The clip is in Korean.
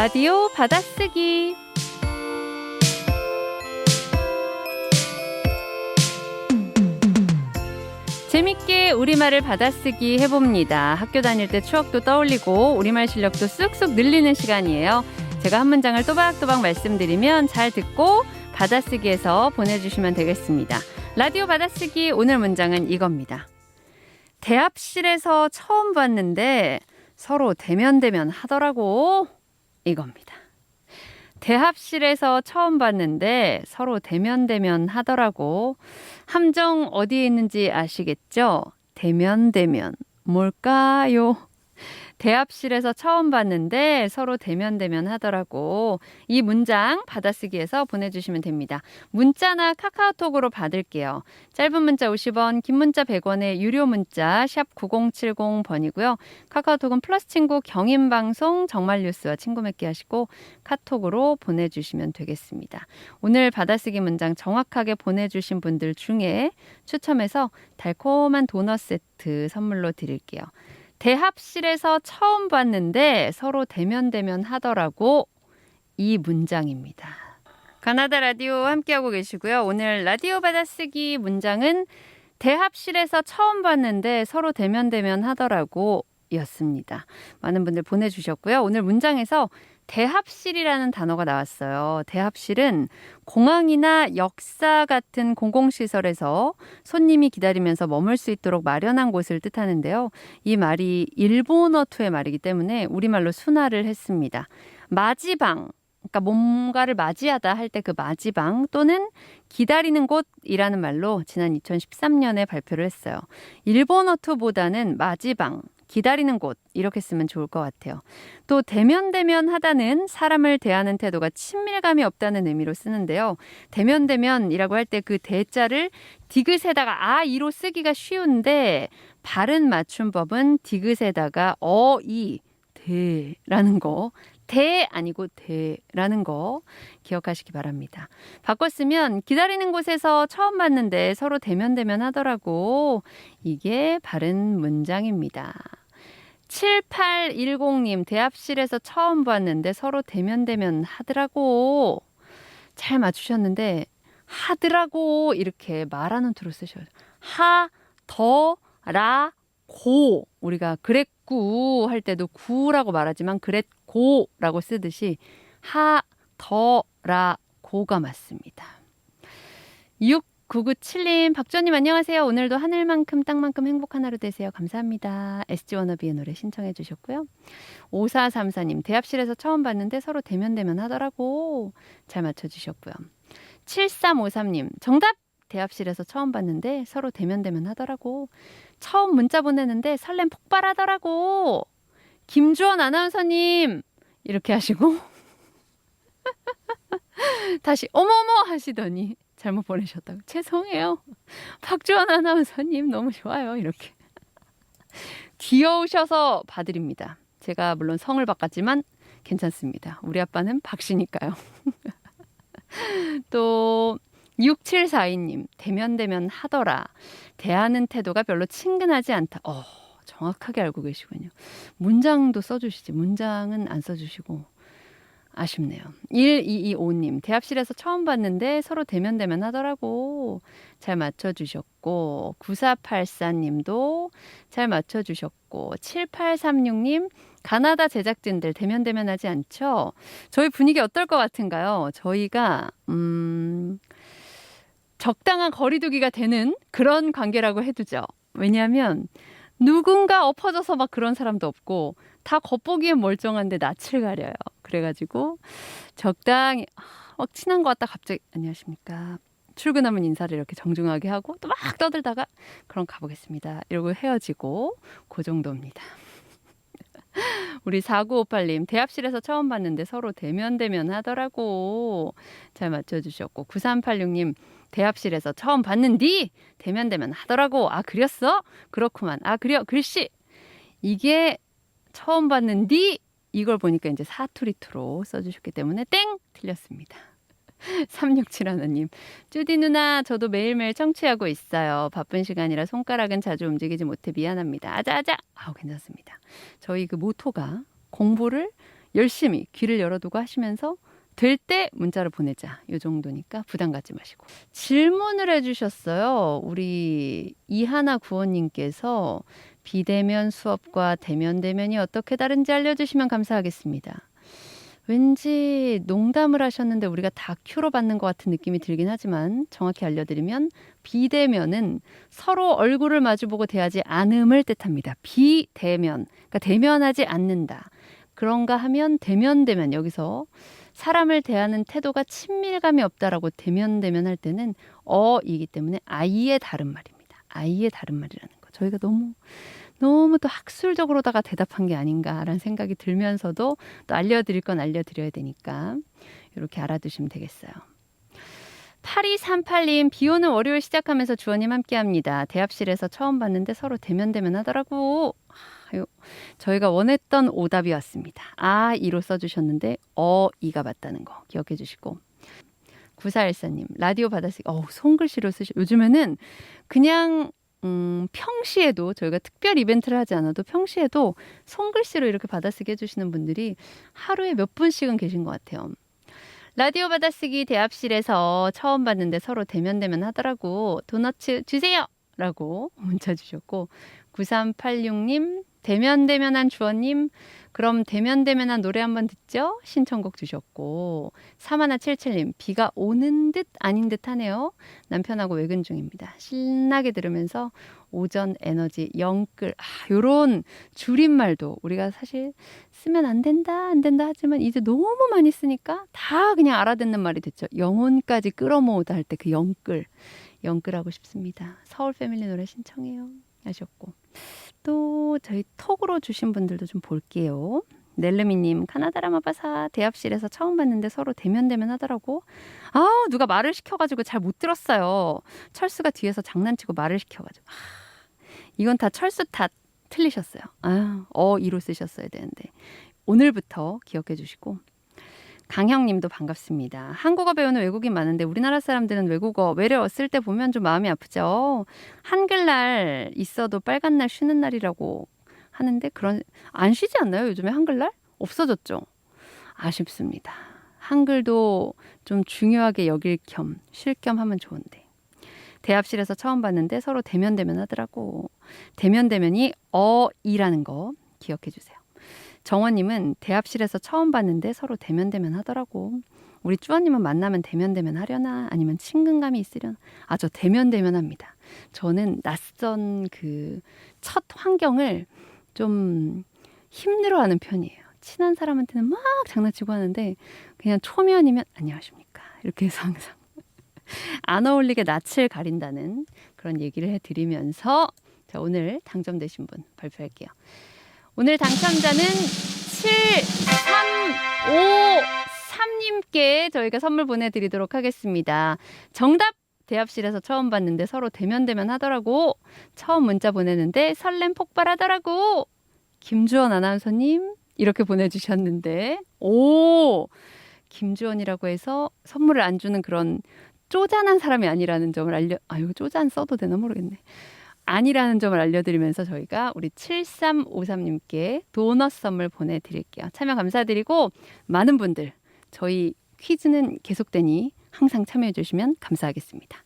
라디오 받아쓰기 재밌게 우리말을 받아쓰기 해봅니다. 학교 다닐 때 추억도 떠올리고 우리말 실력도 쑥쑥 늘리는 시간이에요. 제가 한 문장을 또박또박 말씀드리면 잘 듣고 받아쓰기해서 보내주시면 되겠습니다. 라디오 받아쓰기 오늘 문장은 이겁니다. 대합실에서 처음 봤는데 서로 대면대면 하더라고. 이겁니다. 대합실에서 처음 봤는데 서로 대면대면 하더라고. 함정 어디에 있는지 아시겠죠? 대면대면. 뭘까요? 대합실에서 처음 봤는데 서로 대면대면 하더라고. 이 문장 받아쓰기에서 보내주시면 됩니다. 문자나 카카오톡으로 받을게요. 짧은 문자 50원, 긴 문자 100원의 유료 문자 샵 9070번이고요. 카카오톡은 플러스 친구 경인방송 정말 뉴스와 친구 맺기 하시고 카톡으로 보내주시면 되겠습니다. 오늘 받아쓰기 문장 정확하게 보내주신 분들 중에 추첨해서 달콤한 도넛 세트 선물로 드릴게요. 대합실에서 처음 봤는데 서로 대면대면 하더라고. 이 문장입니다. 가나다 라디오 함께하고 계시고요. 오늘 라디오 받아쓰기 문장은 대합실에서 처음 봤는데 서로 대면대면 하더라고 였습니다. 많은 분들 보내주셨고요. 오늘 문장에서 대합실이라는 단어가 나왔어요. 대합실은 공항이나 역사 같은 공공시설에서 손님이 기다리면서 머물 수 있도록 마련한 곳을 뜻하는데요. 이 말이 일본어투의 말이기 때문에 우리말로 순화를 했습니다. 마지방, 그러니까 뭔가를 맞이하다 할 때 그 맞이방 또는 기다리는 곳이라는 말로 지난 2013년에 발표를 했어요. 일본어투보다는 마지방, 기다리는 곳 이렇게 쓰면 좋을 것 같아요. 또 대면 대면 하다는 사람을 대하는 태도가 친밀감이 없다는 의미로 쓰는데요. 대면 대면이라고 할 때 그 대자를 디귿에다가 아 이로 쓰기가 쉬운데 바른 맞춤법은 디귿에다가 어이 대라는 거. 대 아니고 대라는 거 기억하시기 바랍니다. 바꿨으면 기다리는 곳에서 처음 봤는데 서로 대면대면 하더라고. 이게 바른 문장입니다. 7810님, 대합실에서 처음 봤는데 서로 대면대면 하더라고. 잘 맞추셨는데, 하더라고. 이렇게 말하는 투로 쓰셔야 돼요. 하, 더, 라, 고. 우리가 그랬구 할 때도 구라고 말하지만 그랬고라고 쓰듯이 하, 더, 라, 고가 맞습니다. 6997님, 박전님 안녕하세요. 오늘도 하늘만큼 땅만큼 행복한 하루 되세요. 감사합니다. SG 워너비의 노래 신청해 주셨고요. 5434님, 대합실에서 처음 봤는데 서로 대면대면 하더라고. 잘 맞춰 주셨고요. 7353님, 정답! 대합실에서 처음 봤는데 서로 대면대면 하더라고. 처음 문자 보내는데 설렘 폭발하더라고. 김주원 아나운서님! 이렇게 하시고. 다시 어머머 하시더니 잘못 보내셨다고. 죄송해요. 박주원 아나운서님 너무 좋아요. 이렇게. 귀여우셔서 봐드립니다. 제가 물론 성을 바꿨지만 괜찮습니다. 우리 아빠는 박씨니까요. 또 6742님, 대면대면 하더라. 대하는 태도가 별로 친근하지 않다. 어, 정확하게 알고 계시군요. 문장도 써주시지. 문장은 안 써주시고. 아쉽네요. 1225님, 대합실에서 처음 봤는데 서로 대면대면 하더라고. 잘 맞춰주셨고, 9484님도 잘 맞춰주셨고, 7836님, 가나다 제작진들 대면대면 하지 않죠? 저희 분위기 어떨 것 같은가요? 저희가, 음, 적당한 거리두기가 되는 그런 관계라고 해두죠. 왜냐하면, 누군가 엎어져서 막 그런 사람도 없고, 다 겉보기엔 멀쩡한데 낯을 가려요. 그래가지고 적당히 아, 막 친한 것 같다 갑자기 안녕하십니까. 출근하면 인사를 이렇게 정중하게 하고 또 막 떠들다가 그럼 가보겠습니다. 이러고 헤어지고 그 정도입니다. 우리 4958님, 대합실에서 처음 봤는데 서로 대면대면 하더라고. 잘 맞춰주셨고, 9386님, 대합실에서 처음 봤는디? 대면 대면 하더라고. 아, 그렸어? 그렇구만. 아, 그려. 글씨. 이게 처음 봤는디? 이걸 보니까 이제 사투리투로 써주셨기 때문에 땡! 틀렸습니다. 3671님, 쭈디 누나, 저도 매일매일 청취하고 있어요. 바쁜 시간이라 손가락은 자주 움직이지 못해 미안합니다. 아자아자! 아우, 괜찮습니다. 저희 그 모토가 공부를 열심히 귀를 열어두고 하시면서 될 때 문자를 보내자. 요 정도니까 부담 갖지 마시고. 질문을 해주셨어요. 우리 이하나 구원님께서 비대면 수업과 대면 대면이 어떻게 다른지 알려주시면 감사하겠습니다. 왠지 농담을 하셨는데 우리가 다큐로 받는 것 같은 느낌이 들긴 하지만 정확히 알려드리면 비대면은 서로 얼굴을 마주보고 대하지 않음을 뜻합니다. 비대면, 그러니까 대면하지 않는다. 그런가 하면 대면 대면 여기서 사람을 대하는 태도가 친밀감이 없다라고 대면 대면 할 때는 어이기 때문에 아이의 다른 말입니다. 아이의 다른 말이라는 거. 저희가 너무 너무 또 학술적으로다가 대답한 게 아닌가라는 생각이 들면서도 또 알려드릴 건 알려드려야 되니까 이렇게 알아두시면 되겠어요. 8238님, 비 오는 월요일 시작하면서 주원님 함께 합니다. 대합실에서 처음 봤는데 서로 대면대면 하더라고. 아유, 저희가 원했던 오답이 왔습니다. 아, 이로 써주셨는데, 어, 이가 맞다는 거 기억해 주시고. 9414님, 라디오 받았으니, 어우, 손글씨로 쓰시, 요즘에는 그냥 음, 평시에도 저희가 특별 이벤트를 하지 않아도 평시에도 손글씨로 이렇게 받아쓰기 해주시는 분들이 하루에 몇 분씩은 계신 것 같아요. 라디오 받아쓰기 대합실에서 처음 봤는데 서로 대면대면 하더라고. 도너츠 주세요! 라고 문자 주셨고, 9386님, 대면대면한 주원님, 그럼 대면대면한 노래 한번 듣죠? 신청곡 주셨고, 3177님, 비가 오는 듯 아닌 듯 하네요. 남편하고 외근 중입니다. 신나게 들으면서 오전 에너지 영끌, 아, 요런 줄임말도 우리가 사실 쓰면 안 된다, 안 된다 하지만 이제 너무 많이 쓰니까 다 그냥 알아듣는 말이 됐죠. 영혼까지 끌어모으다 할 때 그 영끌, 영끌하고 싶습니다. 서울 패밀리 노래 신청해요. 하셨고. 또 저희 톡으로 주신 분들도 좀 볼게요. 넬르미님 카나다라 마 바사 대합실에서 처음 봤는데 서로 대면 대면 하더라고. 아 누가 말을 시켜가지고 잘 못 들었어요. 철수가 뒤에서 장난치고 말을 시켜가지고. 아, 이건 다 철수 탓 틀리셨어요. 아, 어 이로 쓰셨어야 되는데 오늘부터 기억해 주시고. 강형님도 반갑습니다. 한국어 배우는 외국인 많은데 우리나라 사람들은 외국어 외래어 쓸 때 보면 좀 마음이 아프죠. 한글날 있어도 빨간 날 쉬는 날이라고 하는데 그런 안 쉬지 않나요? 요즘에 한글날 없어졌죠. 아쉽습니다. 한글도 좀 중요하게 여길 겸 쉴 겸 하면 좋은데. 대합실에서 처음 봤는데 서로 대면 대면 하더라고. 대면 대면이 어이라는 거 기억해 주세요. 정원님은 대합실에서 처음 봤는데 서로 대면 대면 하더라고. 우리 쭈원님은 만나면 대면 대면 하려나 아니면 친근감이 있으려나? 아 저 대면 대면 합니다. 저는 낯선 그 첫 환경을 좀 힘들어하는 편이에요. 친한 사람한테는 막 장난치고 하는데 그냥 초면이면 안녕하십니까 이렇게 해서 항상 안 어울리게 낯을 가린다는 그런 얘기를 해드리면서 자 오늘 당첨되신 분 발표할게요. 오늘 당첨자는 7353님께 저희가 선물 보내드리도록 하겠습니다. 정답 대합실에서 처음 봤는데 서로 대면대면 하더라고. 처음 문자 보내는데 설렘 폭발하더라고. 김주원 아나운서님 이렇게 보내주셨는데 오 김주원이라고 해서 선물을 안 주는 그런 쪼잔한 사람이 아니라는 점을 알려 아 이거 쪼잔 써도 되나 모르겠네. 아니라는 점을 알려드리면서 저희가 우리 7353님께 도넛 선물 보내드릴게요. 참여 감사드리고 많은 분들 저희 퀴즈는 계속되니 항상 참여해 주시면 감사하겠습니다.